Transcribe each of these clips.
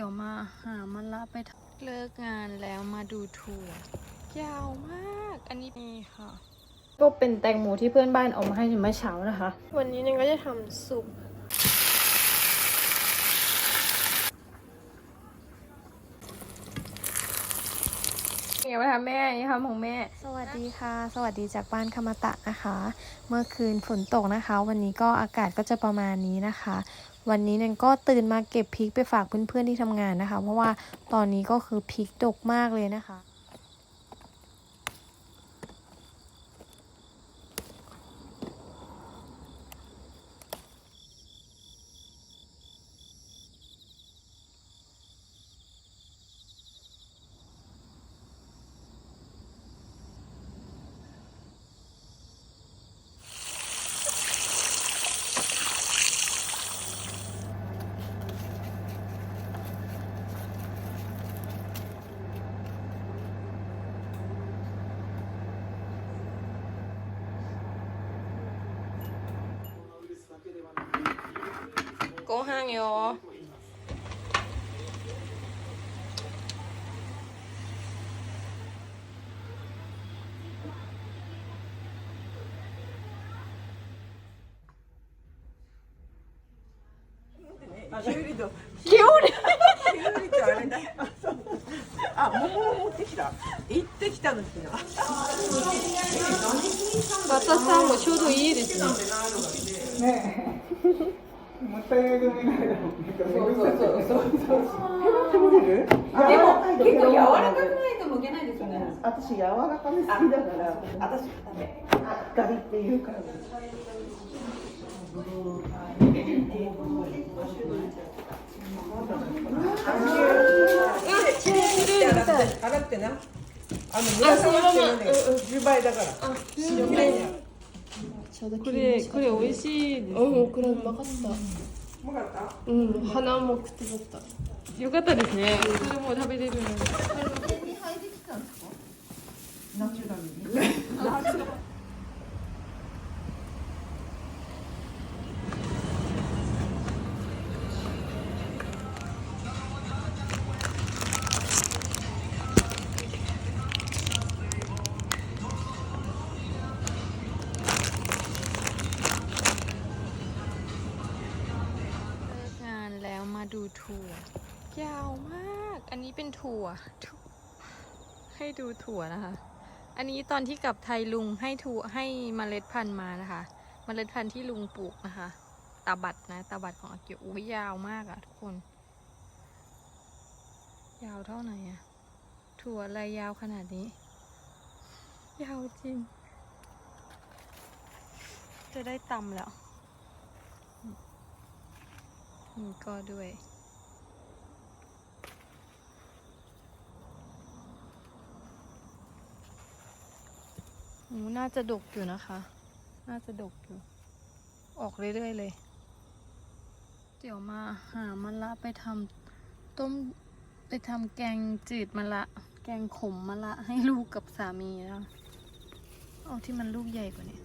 ดี๋ยวมาหามันละไปเลิกงานแล้วมาดูทัวร์ยาวมาก อันนี้นี่ค่ะ ก็เป็นแตงโมที่เพื่อนบ้านเอามาให้เมื่อเช้านะคะ วันนี้นี่ก็จะทำซุปเดี๋ยวมาทำแม่นี่ทำของแม่ สวัสดีค่ะ สวัสดีจากบ้านคมาตะนะคะ เมื่อคืนฝนตกนะคะ วันนี้ก็อากาศก็จะประมาณนี้นะคะ วันนี้เนี่ยก็ตื่นมาเก็บพริกไปฝากเพื่อนๆที่ทำงานนะคะ เพราะว่าตอนนี้ก็คือพริกดกมากเลยนะคะ ご飯よ。きゅうりときゅうりきゅうりとあれだあ桃も持ってきた。行ってきたの昨日バタさんもちょうどいいですねもったいないぐらいだろそうそうそうそう食べれるでも結構柔らかくないとむけないですよね私柔らかめ好きだから私ガリっていうから洗ってなあの紫はってね10倍だからこれこれ美味しいですうんこれうまかった。うまかった？うん鼻もくてだった。よかったですね。それもう食べれるのに。ナチュラルに ถั่วยาวมาก อันนี้เป็นถั่ว ให้ดูถั่วนะคะ อันนี้ตอนที่กลับไทยลุงให้ถั่วให้เมล็ดพันธุ์มานะคะเมล็ดพันธุ์ที่ลุงปลูกนะคะตาบัดนะตาบัดของอาเกียวอุ้ยยาวมากอะทุกคน ยาวเท่าไหร่อะถั่วอะไรยาวขนาดนี้ ยาวจริง จะได้ตำแล้วนี่ก็ด้วย หมูน่าจะดกอยู่นะคะ น่าจะดกอยู่ ออกเรื่อยๆเลย เดี๋ยวมาหามันละไปทำต้มไปทำแกงจืดมะละ แกงขมมะละให้ลูกกับสามีนะเอาที่มันลูกใหญ่กว่านี้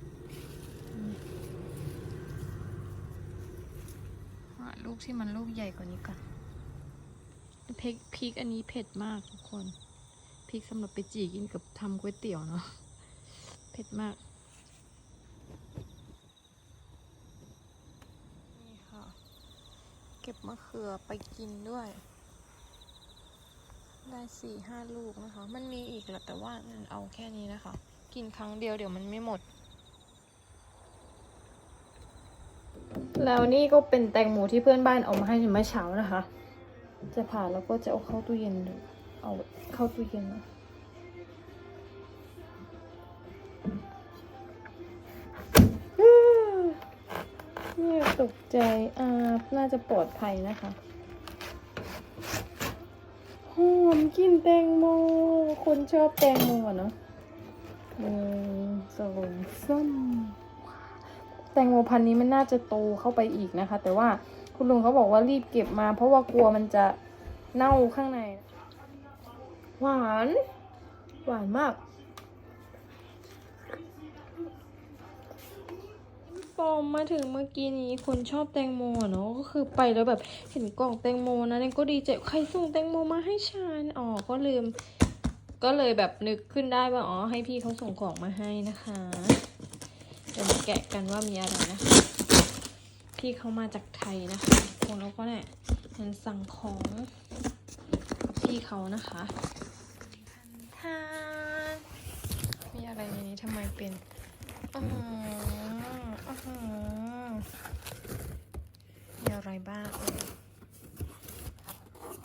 หาลูกที่มันลูกใหญ่กว่านี้ก่อนพริกพริกอันนี้เผ็ดมากทุกคนพริกสำหรับไปจีกินกับทำก๋วยเตี๋ยวเนาะ เผ็ดมาก นี่ค่ะ เก็บมะเขือไปกินด้วย ได้สี่ห้าลูกนะคะ มันมีอีกแหละแต่ว่ามันเอาแค่นี้นะคะ กินครั้งเดียวเดี๋ยวมันไม่หมด แล้วนี่ก็เป็นแตงโมที่เพื่อนบ้านเอามาให้เมื่อเช้านะคะ จะผ่าแล้วก็จะเอาเข้าตู้เย็นดูเอาเข้าตู้เย็นนะ เนี่ตกใจอ่าน่าจะปลอดภัยนะคะหอมกลินแตงโม คนชอบแตงโมเนาะหนึ่งสองสามแตงโมพันนี้มันน่าจะโตเข้าไปอีกนะคะ แต่ว่าคุณลุงเขาบอกว่ารีบเก็บมา เพราะว่ากลัวมันจะเน่าข้างใน หวาน หวานมาก ปอมมาถึงเมื่อกี้นี้คนชอบแตงโมเนาะก็คือไปแล้วแบบเห็นกล่องแตงโมนะเนี่ยก็ดีใจใครส่งแตงโมมาให้ฉันอ๋อก็ลืม ก็เลยแบบนึกขึ้นได้ว่าอ๋อให้พี่เขาส่งของมาให้นะคะเดี๋ยวมาแกะกันว่ามีอะไรนะคะ พี่เขามาจากไทยนะคะคนแล้วก็เนี่ยฉันสั่งของกับพี่เขานะคะทานมีอะไรในนี้ทำไมเป็น มีอะไรบ้าง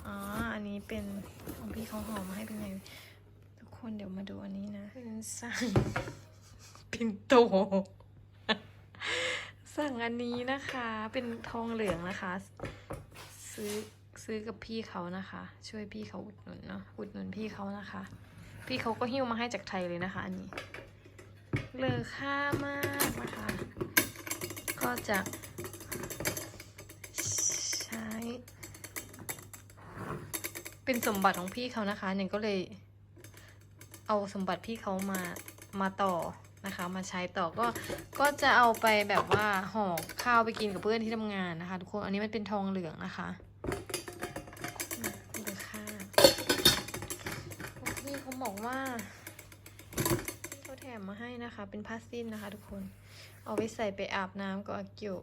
อ๋อ อันนี้เป็นของพี่เขาหอมมาให้เป็นไง ทุกคนเดี๋ยวมาดูอันนี้นะ เป็นสั่งปินโต สั่งอันนี้นะคะ เป็นทองเหลืองนะคะ ซื้อซื้อกับพี่เขานะคะ ช่วยพี่เขาอุดหนุนเนาะ อุดหนุนพี่เขานะคะ พี่เขาก็หิ้วมาให้จากไทยเลยนะคะ อันนี้ เลอค่ามากนะคะ ก็จะใช้ เป็นสมบัติของพี่เขานะคะหนึ่งก็เลยเอาสมบัติพี่เขามามาต่อนะคะ มาใช้ต่อก็ก็จะเอาไปแบบว่าห่อข้าวไปกินกับเพื่อนที่ทำงานนะคะ ทุกคนอันนี้มันเป็นทองเหลืองนะคะดูค่ะพี่เขาบอกว่า แถมมาให้นะคะ เป็นผ้าสิ้นนะคะทุกคน เอาไปใส่ไปอาบน้ำกับอากิว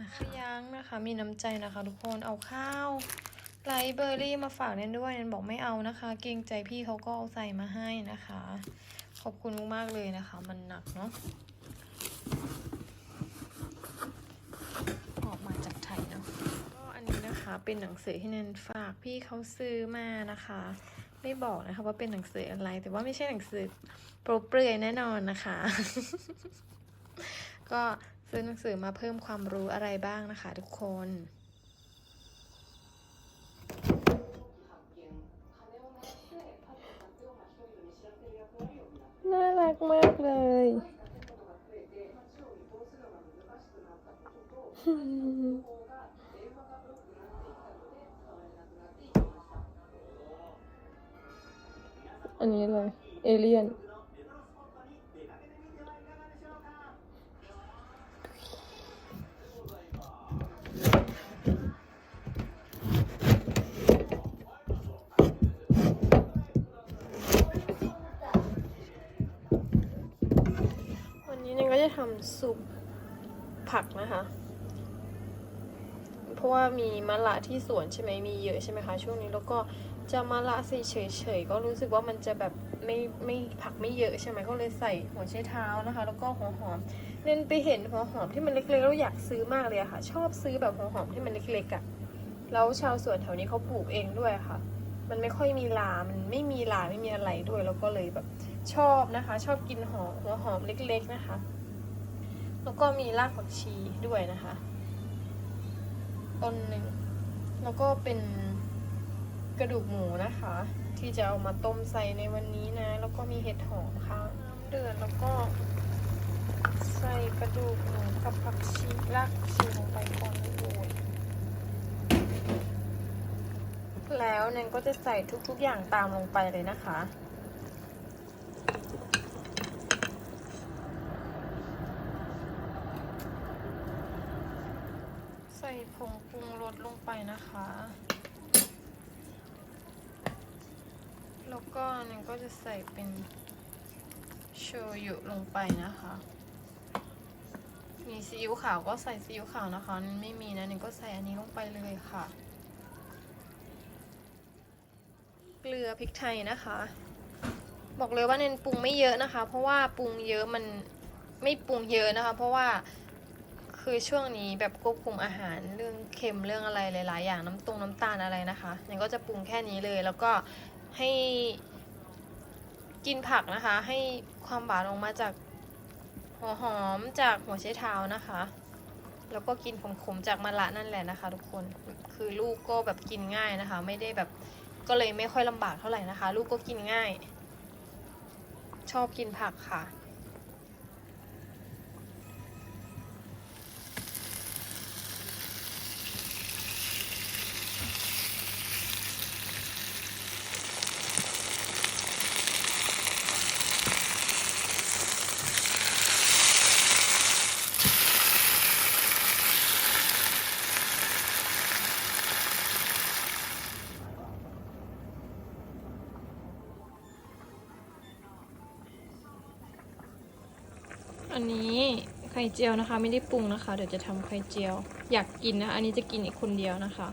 นะคะยังนะคะ มีน้ำใจนะคะ ทุกคนเอาข้าวไลเบอร์รี่มาฝากเนนด้วยเนนบอกไม่เอานะคะ เกรงใจพี่เขาก็เอาใส่มาให้นะคะ ขอบคุณมากๆเลยนะคะ มันหนักเนาะออกมาจากไทยเนาะก็อันนี้นะคะเป็นหนังสือที่เนนฝากพี่เขาซื้อมานะคะ ไม่บอกนะคะว่าเป็นหนังสืออะไร แต่ว่าไม่ใช่หนังสือโปรเปรยแน่นอนนะคะ ก็ซื้อหนังสือมาเพิ่มความรู้อะไรบ้างนะคะ ทุกคนน่ารักมากเลย อันนี้เลย เอเลียน วันนี้เนี่ยก็จะทำซุปผักนะคะ เพราะว่ามีมะละที่สวนใช่ไหมมีเยอะใช่ไหมคะ ช่วงนี้แล้วก็ จะมะละใส่เฉยๆก็รู้สึกว่ามันจะแบบไม่ไม่ผักไม่เยอะใช่ไหมก็เลยใส่หัวไชเท้านะคะ แล้วก็หัวหอมเน้นไปเห็นหัวหอมที่มันเล็กๆแล้วอยากซื้อมากเลยค่ะ ชอบซื้อแบบหัวหอมที่มันเล็กๆอะแล้วชาวสวนแถวนี้เขาปลูกเองด้วยค่ะ มันไม่ค่อยมีลา มันไม่มีลาไม่มีอะไรด้วย แล้วก็เลยแบบชอบนะคะ ชอบกินหอมหัวหอมเล็ก ๆนะคะ แล้วก็มีรากผักชีด้วยนะคะต้นหนึ่งแล้วก็เป็น กระดูกหมูนะคะ ที่จะเอามาต้มใส่ในวันนี้นะ แล้วก็มีเห็ดหอมค่ะน้ำเดือดแล้วก็ ใส่กระดูกหมูกับผักชีรากชีลงไปก่อนเลยแล้วเนนก็จะใส่ทุกๆอย่างตามลงไปเลยนะคะใส่ผงปรุงรสลงไปนะคะ แล้วก็นึ่ก็จะใส่เป็นโชยุลงไปนะคะ มีซีอิ๊วขาวก็ใส่ซีอิ๊วขาวนะคะนันไม่มีนะนึ่ก็ใส่อันนี้ลงไปเลยค่ะ เกลือพริกไทยนะคะ บอกเลยว่าเน้นปรุงไม่เยอะนะคะ เพราะว่าปรุงเยอะมันไม่ปรุงเยอะนะคะ เพราะว่าคือช่วงนี้แบบควบคุมอาหารเรื่องเค็มเรื่องอะไรหลาย ๆ อย่างน้ำตรงน้ำตาลอะไรนะคะยังก็จะปรุงแค่นี้เลยแล้วก็ ให้กินผักนะคะ ให้ความหวานออกมาจากหัวหอมจากหัวไชเท้านะคะ แล้วก็กินขมๆจากมะระนั่นแหละนะคะ ทุกคนคือลูกก็แบบกินง่ายนะคะ ไม่ได้แบบก็เลยไม่ค่อยลำบากเท่าไหร่นะคะ ลูกก็กินง่าย ชอบกินผักค่ะ อันนี้ไข่ เจียวนะคะ ไม่ได้ปรุงนะคะ เดี๋ยวจะทำไข่เจียว อยากกินนะ อันนี้จะกินอีกคนเดียวนะคะ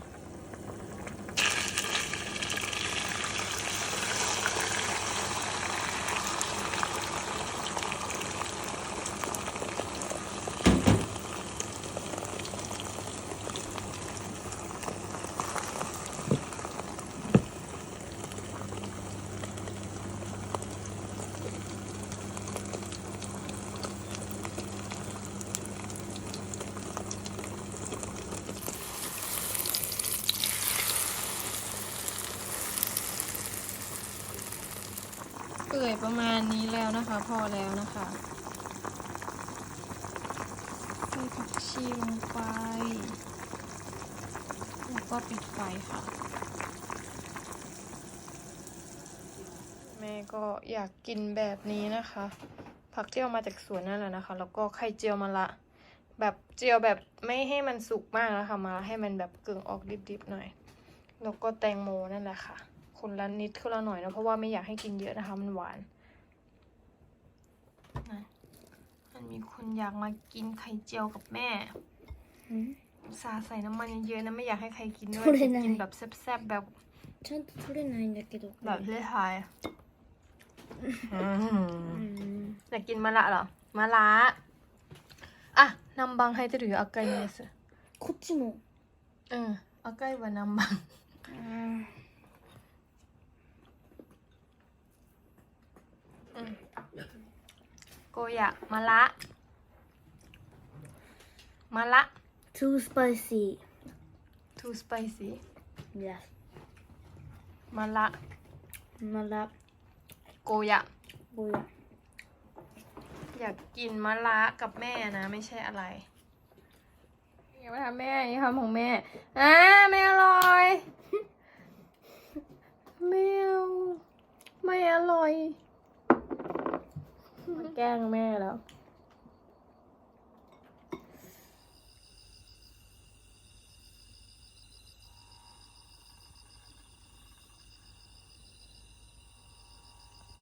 เประมาณนี้แล้วนะคะ พอแล้วนะคะใส่ผักชีลงไป แล้วก็ปิดไฟค่ะ แม่ก็อยากกินแบบนี้นะคะ ผักที่เอามาจากสวนนั่นแหละนะคะ แล้วก็ไข่เจียวมะละแบบเจียวแบบไม่ให้มันสุกมากนะคะมาให้มันแบบกึ่งออกดิบๆหน่อย แล้วก็แตงโมนั่นแหละค่ะ คนละนิดคนละหน่อยนะเพราะว่าไม่อยากให้กินเยอะนะคะ มันหวาน นะมันมีคนอยากมากินไข่เจียวกับแม่สาใส่น้ำมันเยอะๆนะไม่อยากให้ใครกินด้วย กินแบบแซ่บๆแบบฉันทุเรศนอยากกินแบบเลทายอยากกินมะละเหรอมะละอะนำบังให้ตัวอยู่อากาศเนี่ยสิคุปจิโมเอออากาศว่านำบัง โกยะมะละมะละ too spicy too spicy yes มะละมะละโกยะโกยะอยากกินมะละกับแม่นะ ไม่ใช่อะไรอย่ามาทำแม่อย่าทำของแม่อ่าไม่อร่อยไม่เอาไม่อร่อย แกล้งแม่แล้ว